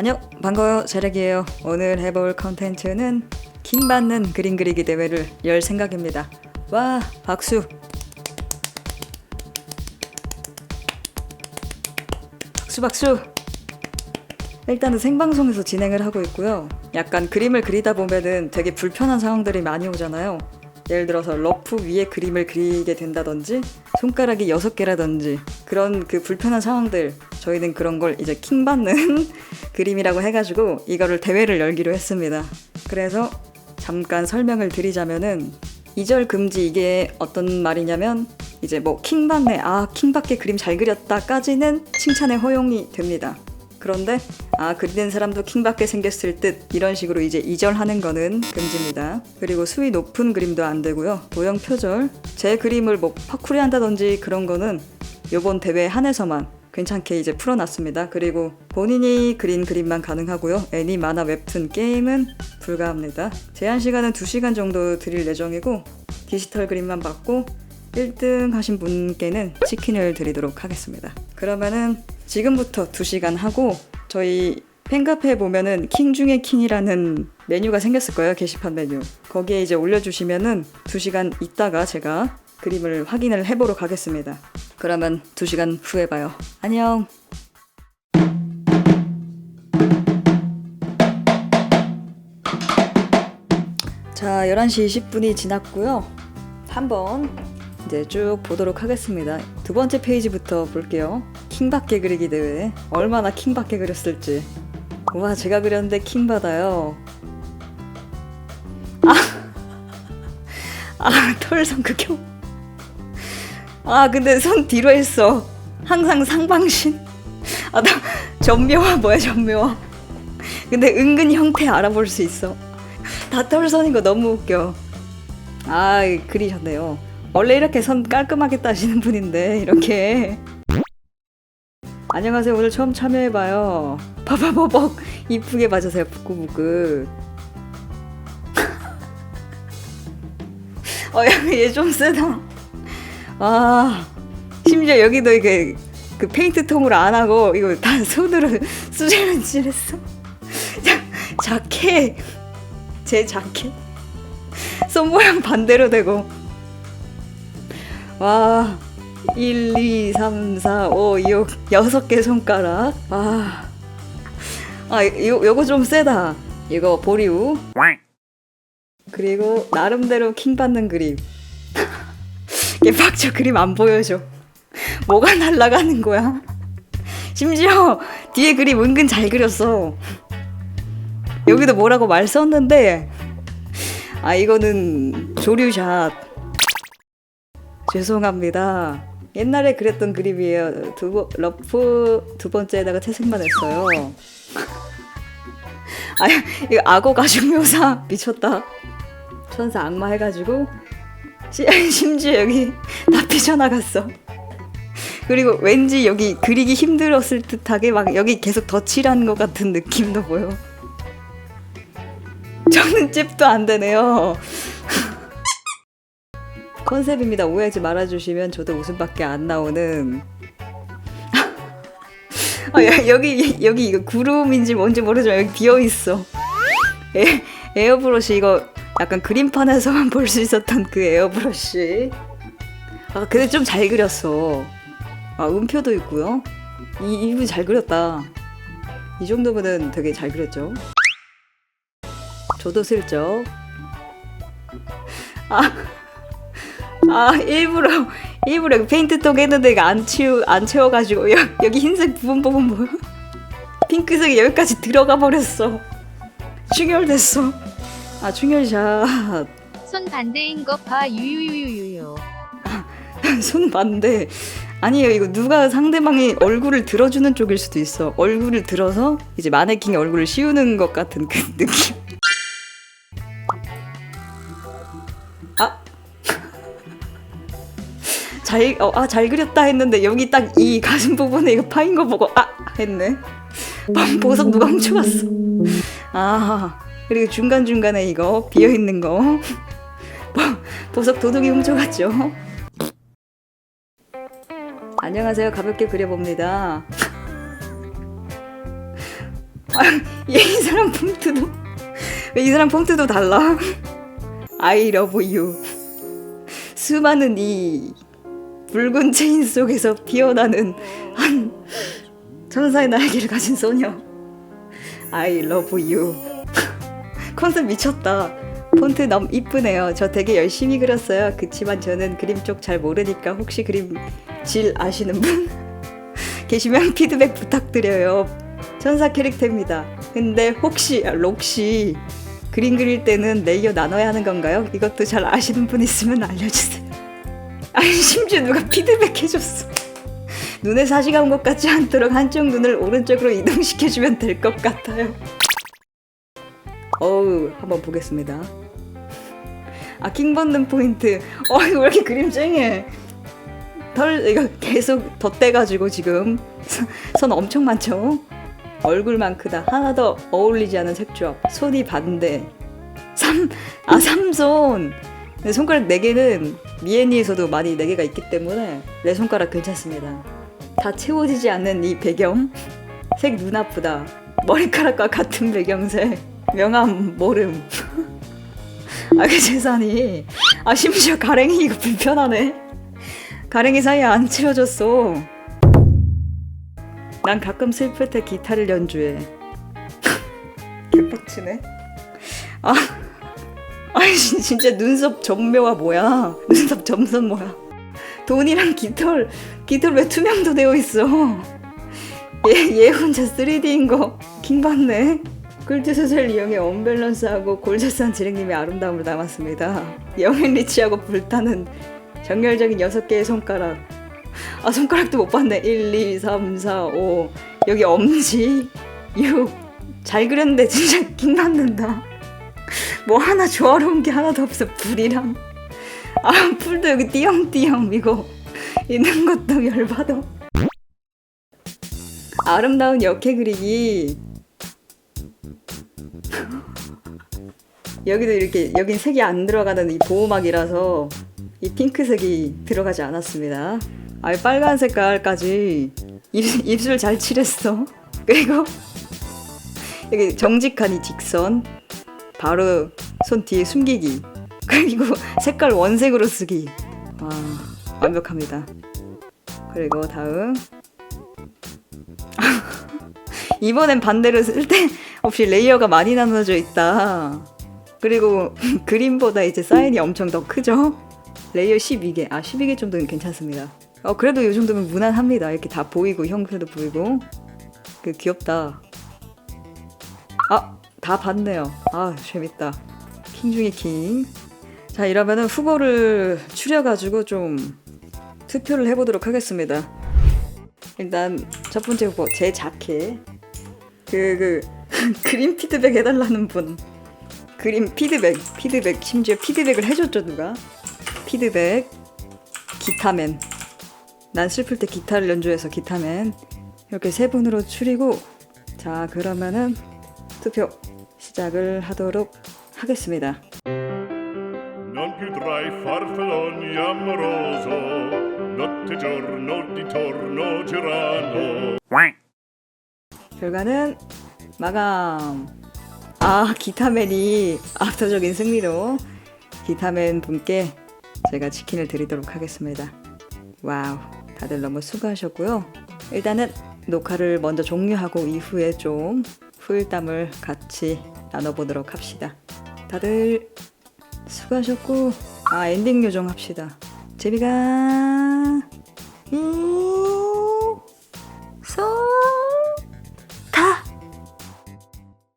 안녕 반가워요 재력이에요. 오늘 해볼 컨텐츠는 킹 받는 그림 그리기 대회를 열 생각입니다. 와 박수. 박수 박수. 일단은 생방송에서 진행을 하고 있고요. 약간 그림을 그리다 보면은 되게 불편한 상황들이 많이 오잖아요. 예를 들어서 러프 위에 그림을 그리게 된다든지 손가락이 여섯 개라든지 그런 그 불편한 상황들 저희는 그런 걸 이제 킹 받는 그림이라고 해가지고 이거를 대회를 열기로 했습니다. 그래서 잠깐 설명을 드리자면은 이절 금지 이게 어떤 말이냐면 이제 뭐 킹 받네 아 킹밖에 그림 잘 그렸다까지는 칭찬에 허용이 됩니다. 그런데 아 그리는 사람도 킹받게 생겼을 듯 이런 식으로 이제 이절하는 거는 금지입니다. 그리고 수위 높은 그림도 안 되고요. 도형 표절 제 그림을 뭐 파쿠리 한다든지 그런 거는 요번 대회 한해서만 괜찮게 이제 풀어놨습니다. 그리고 본인이 그린 그림만 가능하고요. 애니, 만화, 웹툰, 게임은 불가합니다. 제한 시간은 2시간 정도 드릴 예정이고 디지털 그림만 받고 1등 하신 분께는 치킨을 드리도록 하겠습니다. 그러면은 지금부터 2시간 하고 저희 팬카페에 보면은 킹 중에 킹이라는 메뉴가 생겼을 거예요. 게시판 메뉴. 거기에 이제 올려주시면은 2시간 있다가 제가 그림을 확인을 해보러 가겠습니다. 그러면 2시간 후에 봐요. 안녕. 자, 11시 20분이 지났고요. 한번 이제 쭉 보도록 하겠습니다. 두 번째 페이지부터 볼게요. 킹받게 그리기 대회. 얼마나 킹받게 그렸을지. 우와, 제가 그렸는데 킹 받아요. 아, 아, 털성 극혐. 아, 근데 손 뒤로 했어. 항상 상방신. 아, 나 전묘화 뭐야, 전묘화. 근데 은근 형태 알아볼 수 있어. 다 털선인 거 너무 웃겨. 아, 그리셨네요. 원래 이렇게 선 깔끔하게 따시는 분인데, 이렇게. 안녕하세요. 오늘 처음 참여해봐요. 버버버벅. 이쁘게 봐주세요. 부끄부끄. 어, 얘좀 세다. 아, 심지어 여기도 이게 그 페인트 통으로 안 하고 이거 다 손으로 수제로 칠했어. 자, 자켓. 제 자켓. 손 모양 반대로 되고. 와. 1, 2, 3, 4, 5, 6, 6개 손가락. 아. 아, 요, 요거 좀 세다. 이거 보리우. 그리고 나름대로 킹 받는 그림. 얘 박저 그림 안 보여줘. 뭐가 날아가는 거야? 심지어 뒤에 그림 은근 잘 그렸어. 여기도 뭐라고 말 썼는데 아 이거는 조류샷. 죄송합니다. 옛날에 그렸던 그림이에요. 두 번, 러프 두 번째에다가 채색만 했어요. 아 이거 악어 가죽 묘사 미쳤다. 천사 악마 해가지고 시, 심지어 여기 다 삐져나갔어. 그리고 왠지 여기 그리기 힘들었을 듯하게 막 여기 계속 덧칠한 것 같은 느낌도 보여. 저는 찝도 안 되네요. 컨셉입니다. 오해하지 말아주시면 저도 웃음밖에 안 나오는. 아, 야, 여기 여기 이거 구름인지 뭔지 모르지만 여기 비어 있어. 에, 에어브러시 이거 약간 그림판에서만 볼 수 있었던 그 에어브러시. 아 근데 좀 잘 그렸어. 아 음표도 있고요. 이 이분 잘 그렸다. 이 정도면은 되게 잘 그렸죠. 저도 슬쩍. 아, 아 일부러 일부러 페인트통 했는데 안 치우 안 채워가지고 여, 여기 흰색 부분 부분 보여? 핑크색이 여기까지 들어가 버렸어. 충혈됐어. 아 충혈샷. 손 반대인 거봐 유유유유유 손 반대. 아니에요. 이거 누가 상대방이 얼굴을 들어주는 쪽일 수도 있어. 얼굴을 들어서 이제 마네킹의 얼굴을 씌우는 것 같은 그 느낌. 아. 잘, 어, 아, 잘 그렸다 했는데 여기 딱 이 가슴 부분에 이거 파인 거 보고 아! 했네. 방 보석 누가 훔쳐갔어. 아, 그리고 중간중간에 이거 비어있는 거. 보- 보석 도둑이 훔쳐갔죠. 안녕하세요. 가볍게 그려봅니다. 아, 이 사람 폰트도 왜이 사람 폰트도 달라? I love you. 수많은 이 붉은 체인 속에서 피어나는 한 천사의 날개를 가진 소녀. I love you. 컨셉 미쳤다. 폰트 너무 이쁘네요. 저 되게 열심히 그렸어요. 그치만 저는 그림 쪽 잘 모르니까 혹시 그림 질 아시는 분 계시면 피드백 부탁드려요. 천사 캐릭터입니다. 근데 혹시 아, 록시 그림 그릴 때는 레이어 나눠야 하는 건가요? 이것도 잘 아시는 분 있으면 알려주세요. 아니 심지어 누가 피드백 해줬어. 눈에 사시가 온것 같지 않도록 한쪽 눈을 오른쪽으로 이동시켜주면 될 것 같아요. 어우 한번 보겠습니다. 아 킹받는 포인트. 어 이거 왜 이렇게 그림 쨍해? 털 이거 계속 덧대가지고 지금 선 엄청 많죠? 얼굴만 크다. 하나 더 어울리지 않은 색조합. 손이 반대. 삼, 아, 삼손. 내 손가락 4개는 미애니에서도 많이 4개가 있기 때문에 내 손가락 괜찮습니다. 다 채워지지 않는 이 배경. 색 눈 아프다. 머리카락과 같은 배경색. 명암 모름. 아, 그 재산이. 아, 심지어 가랭이 이거 불편하네. 가랭이 사이에 안 채워졌어. 난 가끔 슬플 때 기타를 연주해. 개빡치네. 아, 진- 진짜 눈썹 점묘가 뭐야? 눈썹 점선 뭐야? 돈이랑 깃털 깃털 왜 투명도 되어 있어? 얘, 얘 혼자 3D인 거 킹받네. 꿀트 소설 이용해 언밸런스하고 골자산 지랭님의 아름다움을 담았습니다. 영앤 리치하고 불타는 정열적인 6개의 손가락. 아 손가락도 못 봤네. 1, 2, 3, 4, 5 여기 엄지. 6 잘 그렸는데 진짜 킹받는다. 뭐 하나 조화로운 게 하나도 없어. 불이랑. 아 풀도 여기 띄엄띄엄 이거. 있는 것도 열받아. 아름다운 역해 그리기 여기도 이렇게 여긴 색이 안 들어가는 이 보호막이라서 이 핑크색이 들어가지 않았습니다. 아, 빨간 색깔까지 입, 입술 잘 칠했어. 그리고 여기 정직한 이 직선, 바로 손 뒤에 숨기기, 그리고 색깔 원색으로 쓰기. 와, 완벽합니다. 그리고 다음. 이번엔 반대로 쓸 때 없이 레이어가 많이 나눠져 있다. 그리고 그림보다 이제 사인이 엄청 더 크죠? 레이어 12개. 아, 12개 정도는 괜찮습니다. 어, 그래도 이 정도면 무난합니다. 이렇게 다 보이고, 형태도 보이고. 그, 귀엽다. 아, 다 봤네요. 아, 재밌다. 킹 중에 킹. 자, 이러면은 후보를 추려가지고 좀 투표를 해보도록 하겠습니다. 일단, 첫 번째 후보, 제 자켓. 그, 그, 그림 피드백 해달라는 분. 그림 피드백, 피드백. 심지어 피드백을 해줬죠, 누가? 피드백. 기타맨. 난 슬플 때 기타를 연주해서 기타맨. 이렇게 세 분으로 추리고, 자, 그러면은 투표 시작을 하도록 하겠습니다. 결과는 마감. 아, 기타맨이 압도적인 승리로 기타맨 분께 제가 치킨을 드리도록 하겠습니다. 와우, 다들 너무 수고하셨고요. 일단은 녹화를 먼저 종료하고 이후에 좀 후일담을 같이 나눠보도록 합시다. 다들 수고하셨고, 아, 엔딩 요정 합시다. 제비가